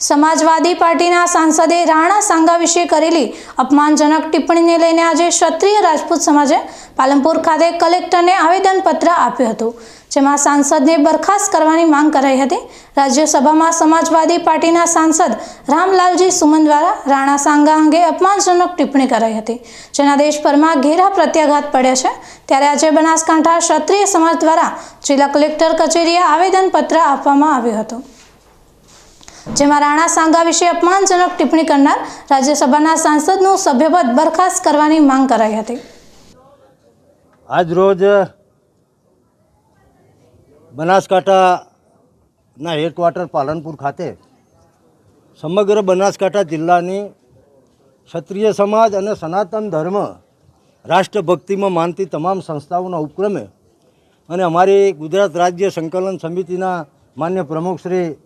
સમાજવાદી પાર્ટીના સાંસદે રાણા સાંગા વિશે કરેલી અપમાનજનક ટિપ્પણીને લઈને આજે ક્ષત્રિય રાજપૂત સમાજે પાલનપુર ખાતે કલેક્ટરને આવેદનપત્ર આપ્યું હતું, જેમાં સાંસદને બરખાસ્ત કરવાની માંગ કરાઈ હતી. રાજ્યસભામાં સમાજવાદી પાર્ટીના સાંસદ રામલાલજી સુમન દ્વારા રાણા સાંગા અંગે અપમાનજનક ટિપ્પણી કરાઈ હતી, જેના દેશભરમાં ઘેરા પ્રત્યાઘાત પડ્યા છે. ત્યારે આજે બનાસકાંઠા ક્ષત્રિય સમાજ દ્વારા જિલ્લા કલેક્ટર કચેરીએ આવેદનપત્ર આપવામાં આવ્યું હતું. જેમાં રાણા સાંગા વિશે અપમાનજનક ટિપ્પણી કરનાર રાજ્યસભાના સાંસદનું સભ્યપદ બરખાસ્ત કરવાની માંગ કરાઈ હતી. આજ રોજ, બનાસકાંઠાના હેડક્વાર્ટર પાલનપુર ખાતે સમગ્ર બનાસકાંઠા જિલ્લાની ક્ષત્રિય સમાજ અને સનાતન ધર્મ રાષ્ટ્રભક્તિમાં માનતી તમામ સંસ્થાઓના ઉપક્રમે અને અમારી ગુજરાત રાજ્ય સંકલન સમિતિના માન્ય પ્રમુખ શ્રી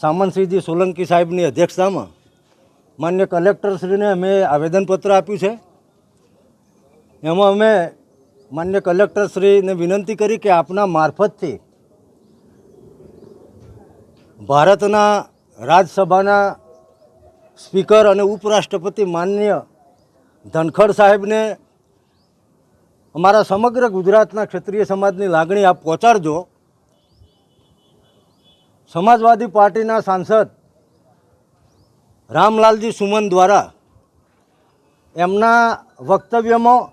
સામંતસિંહજી સોલંકી સાહેબની અધ્યક્ષતામાં માન્ય કલેક્ટરશ્રીને અમે આવેદનપત્ર આપ્યું છે. એમાં અમે માન્ય કલેક્ટરશ્રીને વિનંતી કરી કે આપના મારફતથી ભારતના રાજ્યસભાના સ્પીકર અને ઉપરાષ્ટ્રપતિ માન્ય ધનખડ સાહેબને અમારા સમગ્ર ગુજરાતના ક્ષત્રિય સમાજની લાગણી આપ પહોંચાડજો. સમાજવાદી પાર્ટીના સાંસદ રામલાલજી સુમન દ્વારા એમના વક્તવ્યમાં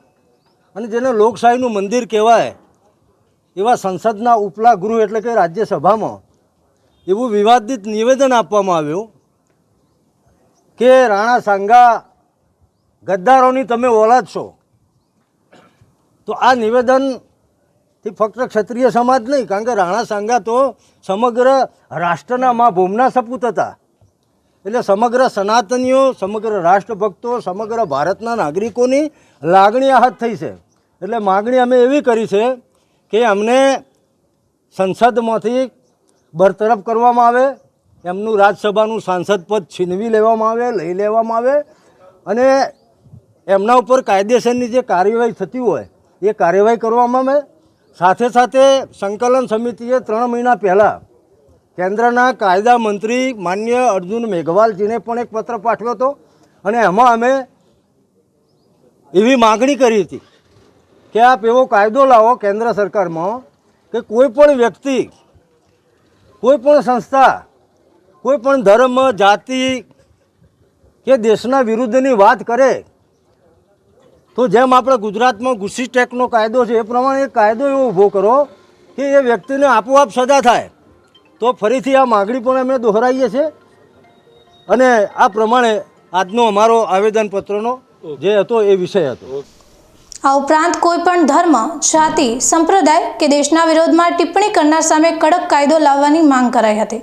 અને જેને લોકશાહીનું મંદિર કહેવાય એવા સંસદના ઉપલા ગૃહ એટલે કે રાજ્યસભામાં એવું વિવાદિત નિવેદન આપવામાં આવ્યું કે રાણા સાંગા ગદ્દારોની તમે ઓલાદ છો. તો આ નિવેદનથી ફક્ત ક્ષત્રિય સમાજ નહીં, કારણ કે રાણા સાંગા તો સમગ્ર રાષ્ટ્રના મા ભૂમના સપૂત હતા. એટલે સમગ્ર સનાતનીઓ, સમગ્ર રાષ્ટ્રભક્તો, સમગ્ર ભારતના નાગરિકોની લાગણી આહત થઈ છે. એટલે માગણી અમે એવી કરી છે કે અમને સંસદમાંથી બરતરફ કરવામાં આવે, એમનું રાજ્યસભાનું સાંસદ પદ છીનવી લેવામાં આવે, લઈ લેવામાં આવે, અને એમના ઉપર કાયદેસરની જે કાર્યવાહી થતી હોય, એ કાર્યવાહી કરવામાં આવે. સાથે સાથે સંકલન સમિતિએ ત્રણ મહિના પહેલાં કેન્દ્રના કાયદા મંત્રી માન્ય અર્જુન મેઘવાલજીને પણ એક પત્ર પાઠવ્યો હતો અને એમાં અમે એવી માગણી કરી હતી કે આપ એવો કાયદો લાવો કેન્દ્ર સરકારમાં કે કોઈ પણ વ્યક્તિ, કોઈ પણ સંસ્થા, કોઈ પણ ધર્મ, જાતિ કે દેશના વિરુદ્ધની વાત કરે તો જેમ આપણે ગુજરાતમાં ગુસ્સી ટેકનો કાયદો છે, એ પ્રમાણે કાયદો એવો ઊભો કરો કે એ વ્યક્તિને આપોઆપ સજા થાય. તો ફરીથી આ માગણી પણ અમે દોહરાવીએ છીએ. અને આ પ્રમાણે આજનો અમારો આવેદનપત્રનો જે હતો એ વિષય હતો. આ ઉપરાંત કોઈ પણ ધર્મ, જાતિ, સંપ્રદાય કે દેશના વિરોધમાં ટિપ્પણી કરનાર સામે કડક કાયદો લાવવાની માંગ કરાઈ હતી.